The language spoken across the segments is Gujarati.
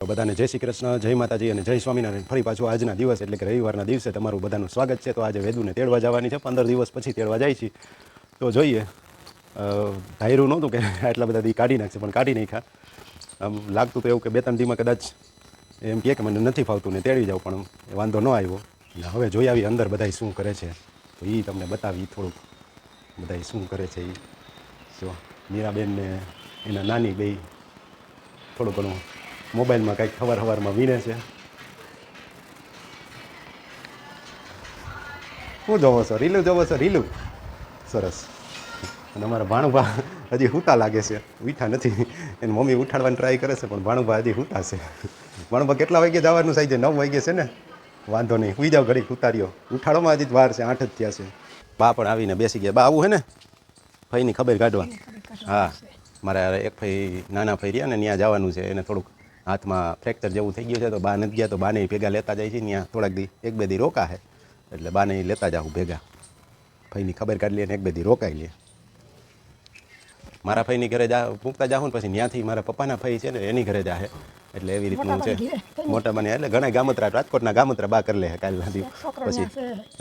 બધાને જય શ્રી કૃષ્ણ, જય માતાજી અને જય સ્વામિનારાયણ. ફરી પાછું આજના દિવસ એટલે કે રવિવારના દિવસે તમારું બધાનું સ્વાગત છે. તો આજે વેદુને તેડવા જવાની છે. પંદર દિવસ પછી તેડવા જાય છે. તો જોઈએ ધાયરું નહોતું કે આટલા બધા દી કાઢી નાખશે, પણ કાઢી નાખ્યા. આમ લાગતું તો એવું કે બે ત્રણ દીમાં કદાચ એમ કહે કે મને નથી ફાવતું ને તેડી જાઉં, પણ વાંધો ન આવ્યો. એટલે હવે જોઈ આવી અંદર બધાય શું કરે છે. તો એ તમને બતાવી થોડુંક બધાય શું કરે છે એ જો મીરાબેન ને એના નાની બે થોડું ઘણું મોબાઈલમાં કંઈક ખબર હવારમાં વીણે છે. શું જોવો છો? રીલું જોવો છો? રીલું? સરસ. અને અમારા ભાણુભા હજી હૂતા લાગે છે. ઉઠા નથી. એની મમ્મી ઉઠાડવાની ટ્રાય કરે છે પણ ભાણુભા હજી હૂતા છે. ભાણુભા કેટલા વાગે જવાનું સાહેબ નવ વાગે છે ને? વાંધો નહીં. હુઈ જાઓ ઘડી ઉતાર્યો ઉઠાડોમાં હજી જ વાર છે આઠ જ થયા છે. બા પણ આવીને બેસી ગયા. બા આવું હે ને? ફઈની ખબર કાઢવા. હા. મારા એક ફઈ નાના ફઈ રહ્યા ને ત્યાં જવાનું છે. એને થોડુંક હાથમાં ફ્રેક્ચર જેવું થઈ ગયું છે તો બા નથી ગયા તો બાને ભેગા લેતા જાય છે ત્યાં. થોડાક દી એક બે દી રોકા છે એટલે બાને લેતા જાઉં ભેગા. ફઈની ખબર કાઢી લે ને એક બે દી રોકાઈ લે. મારા ફઈની ઘરે જા મૂકતા જાઉં ને પછી ત્યાંથી મારા પપ્પાના ફઈ છે ને એની ઘરે જાહે. એટલે એવી રીતનું છે. મોટા બને એટલે ઘણા ગામત્રા રાજકોટના ગામત્રા બા કરી લે કાલના દી પછી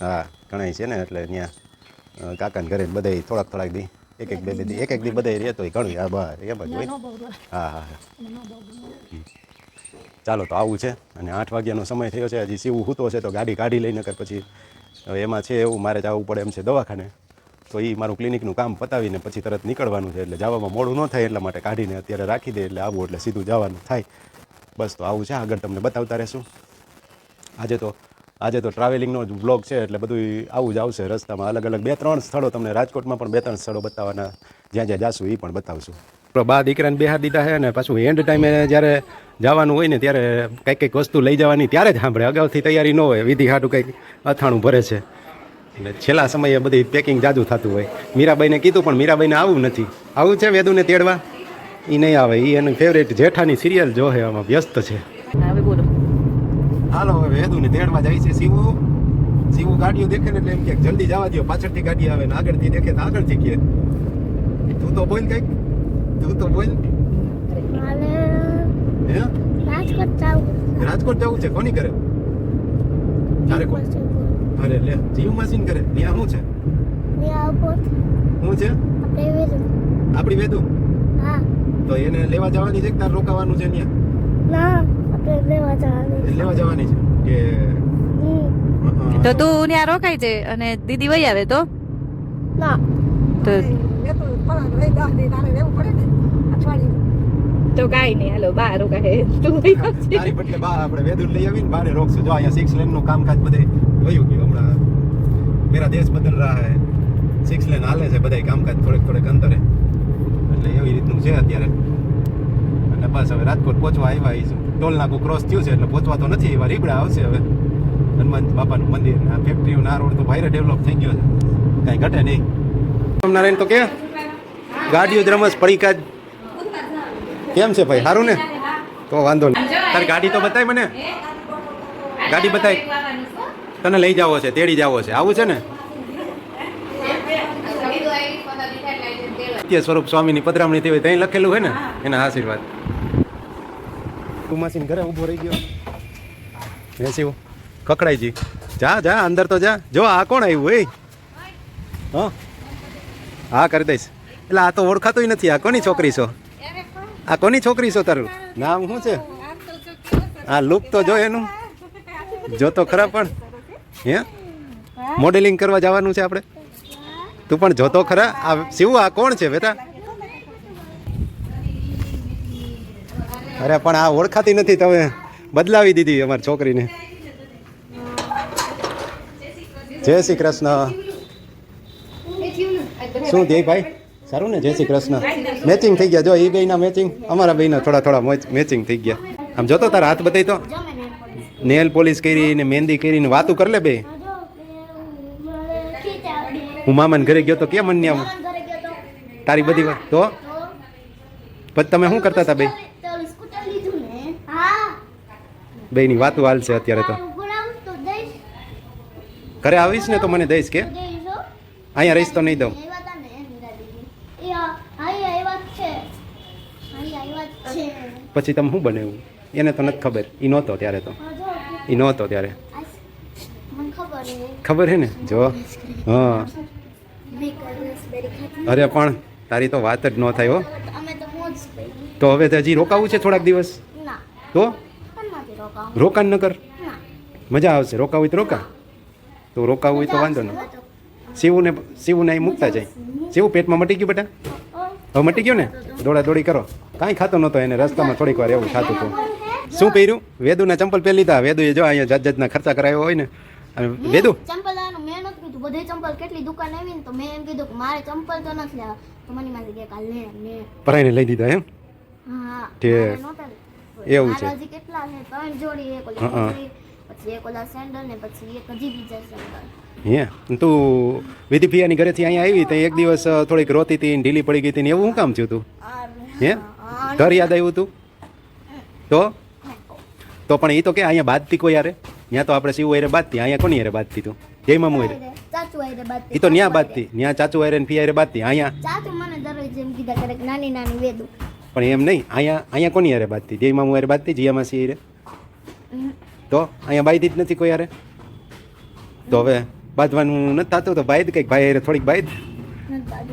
હા ઘણા છે ને એટલે ત્યાં કાકાને ઘરે બધા થોડાક થોડાક દી એક એક બે બે દી એક એક દી બધા રહેતો હોય ઘણું આ બહાર એમ જ હોય હા હા હા. ચાલો તો આવું છે. અને આઠ વાગ્યાનો સમય થયો છે હજી સીવું હૂતો છે તો ગાડી કાઢી લઈને કર પછી. હવે એમાં છે એવું મારે જવું પડે એમ છે દવાખાને. તો એ મારું ક્લિનિકનું કામ પતાવીને પછી તરત નીકળવાનું છે એટલે જવામાં મોડું ન થાય એટલા માટે કાઢીને અત્યારે રાખી દે એટલે આવું એટલે સીધું જવાનું થાય. બસ તો આવું છે. આગળ તમને બતાવતા રહેશું. આજે તો આજે તો ટ્રાવેલિંગનો જ બ્લોગ છે એટલે બધું આવું જ આવશે રસ્તામાં. અલગ અલગ બે ત્રણ સ્થળો તમને રાજકોટમાં પણ બે ત્રણ સ્થળો બતાવવાના. જ્યાં જ્યાં જાશું એ પણ બતાવશું. તો બા દીકરાને બેહાર દીધા છે ને પાછું એન્ડ ટાઈમે જ્યારે જવાનું હોય ને ત્યારે કંઈક કંઈક વસ્તુ લઈ જવાની ત્યારે જ સાંભળે. અગાઉથી તૈયારી ન હોય વિધિ હાટું કંઈક અથાણું ભરે છે. એટલે છેલ્લા સમયે બધી પેકિંગ જાજુ થતું હોય. મીરાબાઈને કીધું પણ મીરાબાઈને આવું નથી. આવું છે વેદુને તેડવા? એ નહીં આવે. એ એનું ફેવરેટ જેઠાની સિરિયલ જો હે આમાં વ્યસ્ત છે. હવે બોલો. હાલો હવે વેદુને તેડવા જાય છે શિવું. શિવું ગાડીઓ દેખે ને એટલે એમ કે જલ્દી જવા દો પાછળથી ગાડી આવે ને આગળથી દેખે તો આગળથી કે તું તો બોલ કંઈક. તું તો બોલ. હે? રાજકોટ જવું રાજકોટ જવું છે? કોની કરે તારે કોણ? અરે લે જીવ મશીન કરે ત્યાં શું છે? શું છે? આપણી વેદુ? હા. તો એને લેવા જવાની છે કે તાર રોકાવાનું છે ત્યાં? ના. આપણે લેવા જવાનું લેવા જવાની છે? કે તો તું ત્યાં રોકાઈ છે અને દીદી વહી આવે તો? ના. તો તો કાઈ નહીં હાલો બા રોકાય તું. તારી બદલે બા આપણે વેદુર લઈ આવીને બારે રોકશું. જો અહીંયા સિક્સ લેનનું કામકાજ બધે વયું ગયું હમણાં. મેરા દેશ બદલ રહા હે. સિક્સ લેન હાલે છે બધાય કામકાજ થોડેક થોડેક અંતરે. એટલે એવી રીતનું છે અત્યારે. અને બસ હવે રાજકોટ પહોંચવા આવ્યા આવીશું ટોલ નાકું ક્રોસ થયું છે એટલે પહોંચવા તો નથી એવા રીબડા આવશે હવે. હનુમાન બાપાનું મંદિર આ ફેક્ટરીઓ ના રોડ તો ભાઈરે ડેવલપ થઈ ગયો છે. કાંઈ ઘટે નહીં. નારાયણ તો કે? ગાડીઓ જ રમસ પડીકા કેમ છે ભાઈ? સારું ને? તો વાંધો નહીં. તારી ગાડી તો બતાય મને. ગાડી બતાય. તને લઈ જાવો છે, તેડી જાવો છે. આવું છે ને? સત્ય સ્વરૂપ સ્વામીની પધરામણી થઈ હોય ત્યાં લખેલું હોય ને એના આશીર્વાદ. ઉમાસીન ઘરે ઊભો રહી ગયો. બેસી કકડાઈજી. જા જા અંદર તો જા. જો આ કોણ આવ્યું એ હા? હા કરી દઈશ. એટલે આ તો ઓળખાતું નથી. આ કોની છોકરી છો? આ કોની છોકરી છો તારું? નામ શું છે? આ લુક તો જો એનું. જો તો ખરા પણ. હે. મોડેલિંગ કરવા જવાનું છે આપણે? તું પણ જોતો ખરા. આ શિવ આ કોણ છે બેટા? અરે પણ આ ઓળખાતી નથી. તમે બદલાવી દીધી અમારી છોકરીને. જય શ્રી કૃષ્ણ. શું ધ્યેય ભાઈ? સારું ને? જય શ્રી કૃષ્ણ. મેચિંગ થઈ ગયા. જો એ બેના મેચિંગ અમારા બેના થોડા થોડા મેચિંગ થઈ ગયા. આમ જોતો તારા હાથ બતાવી તો. નેલ પોલિશ કરી ને મહેંદી કરી ને વાતું કરી લે બે. હું મામાને ઘરે ગયો તો કેમ અન્ય તારી બધી વાત. તો? પછી તમે શું કરતા હતા બે બે ની. વાતો હાલશે અત્યારે તો. ઘરે આવીશ ને તો મને દઈશ કે. અહીંયા રહીશ તો નહીં દઉં. પછી તમે શું બનાવ્યું એને તો નથી ખબર. એ નહોતો ત્યારે તો. એ નહોતો ત્યારે. ખબર હે. ને? જો. હા. અરે પણ તારી તો વાત જ ન થાય હો. તો હવે તો હજી રોકાવું છે થોડાક દિવસ? તો? રોકાણ ન કર. મજા આવશે. રોકાવું હોય તો રોકા. તો રોકાવું હોય તો વાંધો ન શિવને શિવને અહીં મૂકતા જાય. શિવ પેટમાં મટી ગયું બેટા? હવે મટી ગયું ને? દોડા દોડી કરો. કાંઈ ખાતો નહોતો એને. રસ્તામાં થોડીક વાર એવું ખાતું હતું. શું પહેર્યું? વેદુના ચંપલ પહેરી લીધા. વેદુએ જો અહીંયા જાત જાતના ખર્ચા કરાયો હોય ને. અને વેદુ? ચંપલ બધે ચંપલ કેટલી દુકાન આવી ને તો મેં એમ કીધું કે મારે ચંપલ તો નથી લેવા. તો મને માસી કે કાલ લે લે. પરાઈને લઈ દીધા એમ? હા લેવા. એવું છે. હજી કેટલા છે? ત્રણ જોડી એક ઓલી પછી એક ઓલા સેન્ડલ ને પછી એક હજી બીજા સેન્ડલ. હે? તું વિધિ ઘરેથી અહીંયા આવી તો એક દિવસ થોડીક રોતી હતી ઢીલી પડી ગઈ હતી ને એવું શું કામ થયું તું? હે ઘર યાદ આવ્યું તું? તો? તો પણ એ તો કે અહીંયા બાંધતી કોઈ યારે ત્યાં તો આપણે શિવ હારે બાંધતી અહીંયા કોની હારે થી તું? જય મામુ હારે ચાચુ બાત એ તો ન્યા બાંધતી ત્યાં ચાચુ હારે ને ફી હારે બાંધતી અહીંયા ચાચુ મને દરરોજ જેમ કીધા કરે કે નાની નાની વેદુ પણ એમ નહીં અહીંયા અહીંયા કોની હારે બાંધતી જય મામુ હારે બાંધતી જીયા માસી હારે તો અહીંયા બાંધી જ નથી કોઈ હારે તો હવે બાંધવાનું નથી થતું તો બાંધ કંઈક ભાઈ હારે થોડીક બાંધ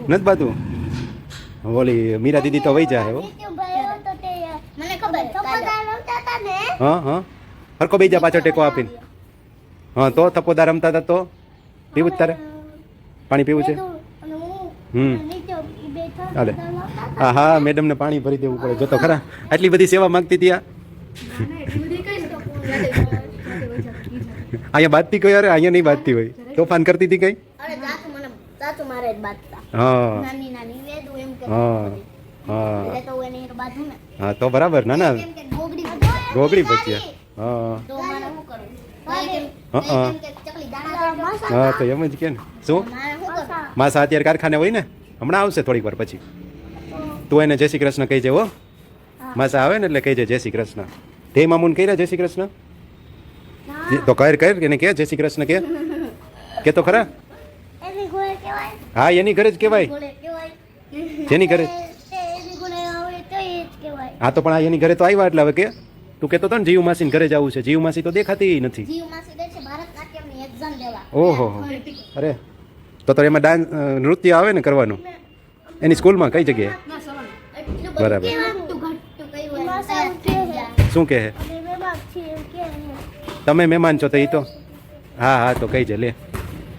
નથી બાંધવું ઓલી મીરા દીદી તો વહી જાય હો મને ખબર રમતા હતા ને હા હા હરકો બેજા પાછો ટેકો આપીને હા તો થપોદા રમતા હતા તો? પીવું જ તારે? પાણી પીવું છે? હમ. હાલે. હા હા મેડમને પાણી ભરી દેવું પડે. જો તો ખરા. આટલી બધી સેવા માંગતી હતી આ? અહીંયા બાજતી કઈ અરે અહીંયા નહીં બાજતી હોય. તોફાન કરતી હતી કઈ? અરે ચાચુ મને ચાચુ મારે જ બાંધતા હા. નાની નાની વેદુ એમ કે. હા હા. એટલે તો એને એક બાજુ ને. હા તો બરાબર ના ના ગોગડી બચ્યા પછી હા. હા, હા. તો એમ જ કે ને. શું? માસા અત્યારે કારખાને હોય ને? હમણાં આવશે થોડીક વાર પછી. તું એને જય શ્રી કૃષ્ણ કહી હો. માસા આવે ને એટલે કહેજે જય શ્રી કૃષ્ણ. તે મામુન કહી જય શ્રી કૃષ્ણ? તો કર કર એને કે? જય શ્રી કૃષ્ણ કે? કે તો ખરા? હા એની ઘરે જ કહેવાય. જેની ઘરે? હા તો પણ આ એની ઘરે તો આવ્યા એટલે હવે કે? તું કહેતો હતો ને જીવ માસીને ઘરે જવું છે. જીવ માસી તો દેખાતી નથી જીવ માસી ગઈ છે ભારતનાટ્યમની એક્ઝામ દેવા ઓહો અરે તો તો એમાં ડાન્સ નૃત્ય આવે ને કરવાનું? એની સ્કૂલમાં કઈ જગ્યાએ? બરાબર. શું કહે? તમે મહેમાન છો તો એ તો? હા હા તો કઈ છે લે.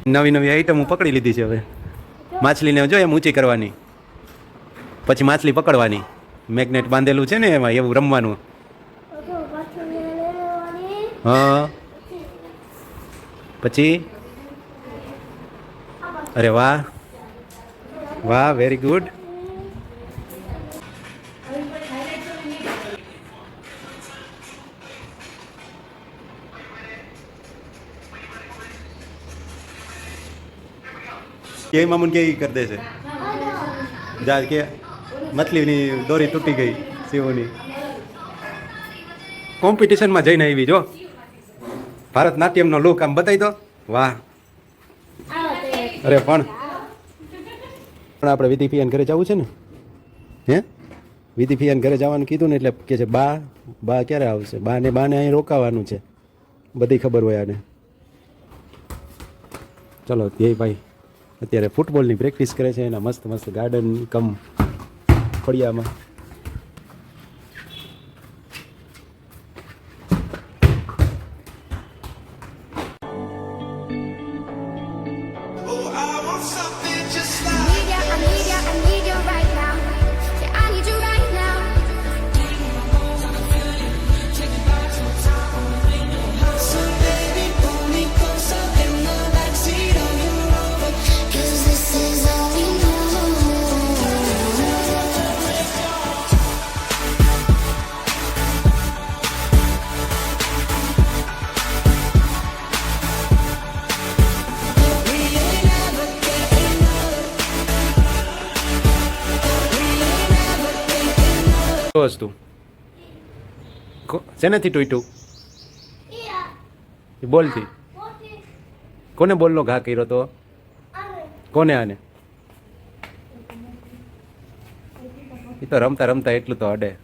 નવી નવી આઈટમ હું પકડી લીધી છે હવે. માછલીને જો એમ ઊંચી કરવાની. પછી માછલી પકડવાની. મેગ્નેટ બાંધેલું છે ને એમાં એવું રમવાનું. હા. પછી? અરે વાહ. વાહ વેરી ગુડ કે મામુન કે કરી દે છે? જા કે મતલીની દોરી તૂટી ગઈ શિવની. કોમ્પિટિશનમાં જઈને આવી જો. ભારતનાટ્યમનો લુક આમ બતાવી દો. વાહ. અરે પણ. પણ આપણે વિધિ પિયાન ઘરે જવું છે ને? હે? વિધિ પિયાન ઘરે જવાનું કીધું ને એટલે કે છે, બા બા ક્યારે આવશે? બા ને, બાને અહીં રોકાવાનું છે. બધી ખબર હોય આને. ચલો, ધ્યેય ભાઈ, અત્યારે ફૂટબોલની પ્રેક્ટિસ કરે છે, એના મસ્ત મસ્ત ગાર્ડન કમ, ફળિયામાં. શું વસ્તુ? કો- શેનાથી ટૂટ્યું બોલથી. કોને બોલનો ઘા કર્યો તો? કોને આને? એ તો રમતા રમતા એટલું તો અડે.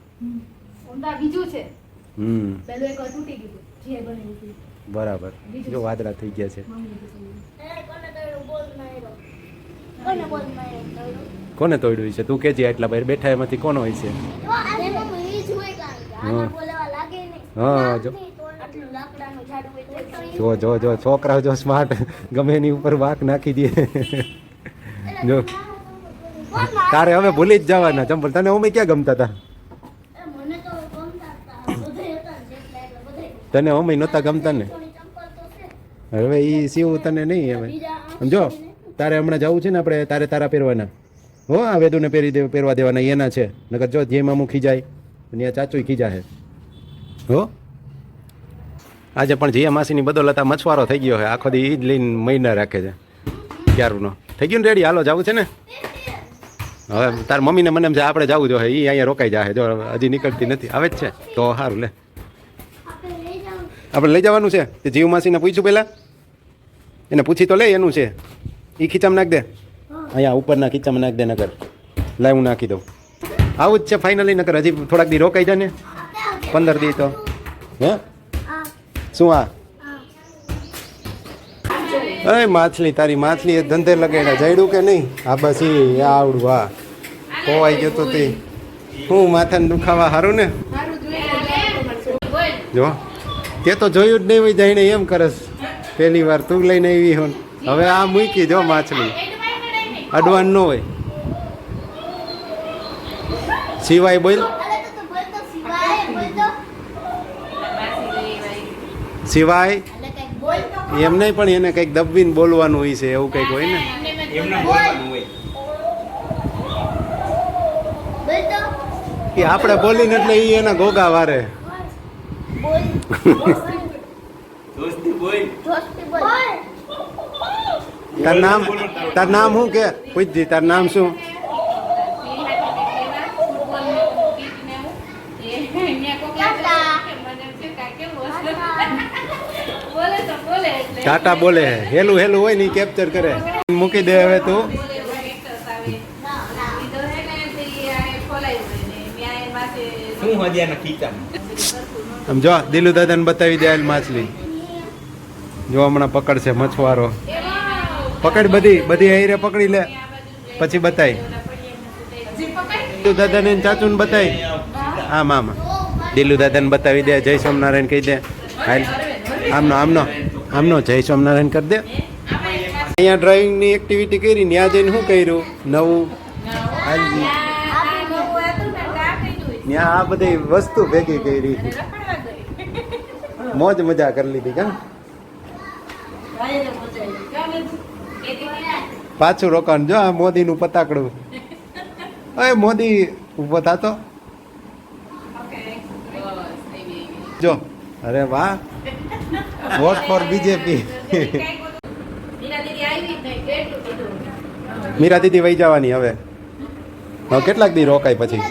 બીજું છે. હમ. પેલું એક તૂટી ગયું. જે બની ગયું બરાબર. જો વાદળા થઈ ગયા છે. કોને તોડ્યું? બોલ માર્યો કોને બોલ માર્યો કોને તોડ્યું છે? તું કેજે આટલા બહાર બેઠા એમાંથી કોણ હોય છે અરે મમ્મી ઈ જ હોય કારણ કે આના બોલાવા લાગે નહીં હા, જો. જો જો જો છોકરાઓ જો સ્માર્ટ ગમે એની ઉપર વાક નાખી દે. જો. તારે હવે ભૂલી જ જવાના. ચંપલ તને અમે ક્યાં ગમતા હતા. તને અમે નહોતા ગમતા ને? હવે એ સીવું તને નહીં હવે. બીજા આમ આમ જો તારે હમણાં જવું છે ને આપણે તારે તારા પહેરવાના. હો આ વેદુને પહેરી દે પહેરવા દેવાના એના છે. નકર જો જેમાં મૂકી મામું ખીજાય ત્યાં ચાચુય ખીજાય હો? આજે પણ જીયા માસીની બદોલત આ મછવારો થઈ ગયો છે. આખો દી ઈ લઈને મહિના રાખે છે. ક્યારનો? થઈ ગયું ને રેડી? હાલો, જવું છે ને? હવે તાર મમ્મીને મને એમ છે, આપણે જવું જોઈએ એ અહીંયા રોકાઈ જાય જો, હજી નીકળતી નથી. આવે જ છે. તો સારું લે. આપણે લઈ જવાનું છે? તે જીવ માસીને પૂછ્યું પહેલાં? એને પૂછી તો લે એનું છે. એ ખીચામાં નાખ દે. અહીંયા ઉપરના ખીચામાં નાખ દે નગર લાય હું નાખી દઉં. આવું જ છે ફાઇનલી નકર હજી થોડાક દી રોકાઈ જાય ને પંદર દી તો. હે? શું આ? અરે માછલી તારી માછલી એ ધંધે લગાડ્યા. જઈડું કે નહીં? હા બસ એ આવડું હા. ખોવાઈ ગયો તો તે. હું માથાને દુખાવા સારું ને? જો. તે તો જોયું જ નહીં હોય જઈને એમ કરસ. પહેલી વાર તું લઈને આવી હોન. હવે આ મૂકી જો માછલી. અડવાન ન હોય. સિવાય બોલ. સિવાય? એમ નહીં, પણ એને કંઈક દબવીને બોલવાનું હોય છે, એવું કંઈક હોય ને? એ આપણે બોલીને એટલે એ એના ગોગા વારે. તાર નામ? તાર નામ શું કે? પૂછજી, તાર નામ શું? ટાટા બોલે હેલું હેલું હોય ને કેપ્ચર કરે. મૂકી દે હવે તું. આમ જો દિલુ દાદાને બતાવી દે માછલી. જો હમણાં પકડશે મછવારો. પકડ બધી બધી હાઈરે પકડી લે. પછી બતાય. દિલુ દાદાને ને ચાચુને બતાય. આમ આમ દિલુ દાદાને બતાવી દે જય સ્વામિનારાયણ કહી દે. હાલ. આમનો આમનો. આમનો જય સોમનારાયણ કરી દે. અહીંયા ડ્રાઇવિંગની એક્ટિવિટી કરી ત્યાં જઈને શું કર્યું? નવું? હાલજી ત્યાં આ બધી વસ્તુ ભેગી કરી. મોજ મજા કરી લીધી, કા? પાછું રોકાણ. જો આ મોદીનું પતાકડું. અરે, મોદી ઊભો થતો. જો. અરે વાહ. What for BJP Meera didi વહી જવાની હવે. હવે કેટલાક દી રોકાય પછી?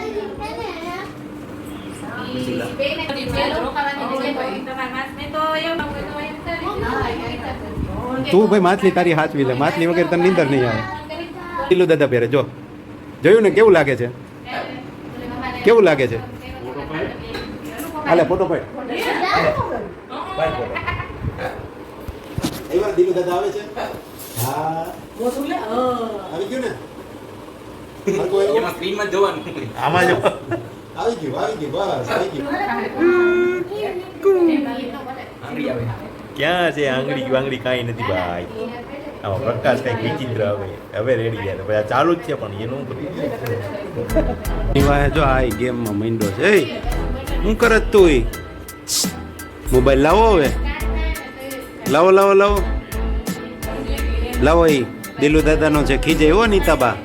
તું ભાઈ માછલી તારી હાચવી લે. માછલી વગેરે તને નીંદર નહીં આવે. લીલું દાદા પહેરે જો. જોયું ને? કેવું લાગે છે? કેવું લાગે છે? હાલે ફોટો પાડ પાડ ફોટો એવા દીલુ દાદા આવે છે? હા ને આમાં જો આવી ગયું ગયું ક્યાં છે આંગળી વાંગળી કાંઈ નથી ભાઈ. આમાં પ્રકાશ કંઈક વિચિત્ર હવે હવે રેડી ગયા ભાઈ ચાલુ જ છે, પણ એનું વાહે જો આ ગેમમાં માંડ્યો છે, હું? કરત તું મોબાઈલ લાવો હવે. લાવો લાવો લાવો. લાવો એ દિલુ દાદાનો છે ખીજે હો નીતાબા.